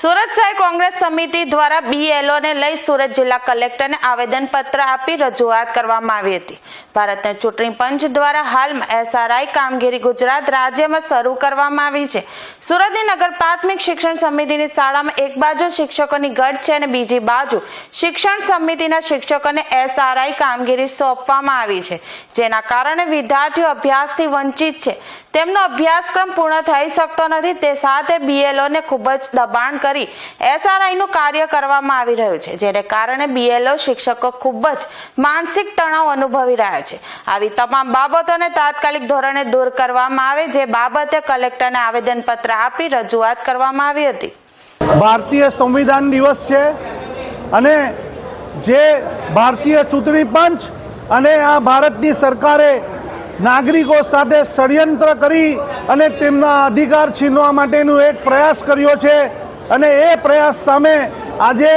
સુરત શહેર કોંગ્રેસ સમિતિ દ્વારા બીએલઓને લઈ સુરત જિલ્લા કલેક્ટરને આવેદનપત્ર આપી રજૂઆત કરવામાં આવી હતી. ભારતના ચૂંટણી પંચ દ્વારા હાલમાં એસઆરઆઈ કામગીરી ગુજરાત રાજ્યમાં શરૂ કરવામાં આવી છે. સુરતની નગર પ્રાથમિક શિક્ષણ સમિતિની શાળામાં એક બાજુ શિક્ષકોની ઘટ છે અને બીજી બાજુ શિક્ષણ સમિતિના શિક્ષકોને એસઆરઆઈ કામગીરી સોંપવામાં આવી છે. જેના કારણે વિદ્યાર્થીઓ અભ્યાસથી વંચિત છે. તેમનો અભ્યાસક્રમ પૂર્ણ થઈ શકતો નથી. તે સાથે બીએલઓને ખૂબ જ દબાણ કરી એસઆરઆઈનું કાર્ય કરવામાં આવી રહ્યું છે, જેને કારણે બીએલઓ શિક્ષકો ખૂબ જ માનસિક તણાવ અનુભવી રહ્યા છે. આવી તમામ બાબતોને તાત્કાલિક ધોરણે દૂર કરવામાં આવે, જે બાબતે કલેક્ટરને આવેદનપત્ર આપી રજૂઆત કરવામાં આવી હતી. ભારતીય સંવિધાન દિવસ છે અને જે ભારતીય ચૂંટણી પંચ અને આ ભારતની સરકારે નાગરિકો સાથે ષડયંત્ર કરી અને તેમના અધિકાર છીનવા માટેનો એક પ્રયાસ કર્યો છે. અને એ પ્રયાસ સામે આજે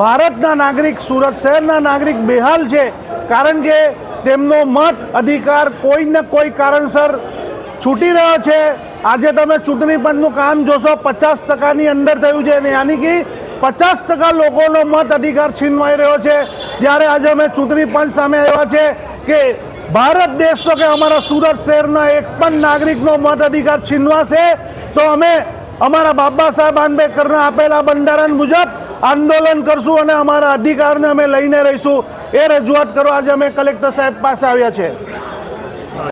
ભારતના નાગરિક, સુરત શહેરના નાગરિક બેહાલ છે. કારણ કે તેમનો મત, અધિકાર કોઈ ને કોઈ કારણસર છૂટી રહ્યો છે. આજે તમે ચૂંટણી પંચનું કામ જોશો, પચાસ ટકાની અંદર થયું છે અને યાની કે પચાસ ટકા લોકોનો મત, અધિકાર છીનવાઈ રહ્યો છે. ત્યારે આજે અમે ચૂંટણી પંચ સામે આવ્યા છે કે ભારત દેશ તો કે અમારા સુરત શહેરના એક પણ નાગરિકનો મત, અધિકાર છીનવાશે તો અમે અમારા બાબા સાહેબ આંબેડકરના આપેલા બંધારણ મુજબ આંદોલન કરશું અને અમારા અધિકારને અમે લઈને રહીશું. એ રજૂઆત કરવા આજે અમે કલેક્ટર સાહેબ પાસે આવ્યા છે.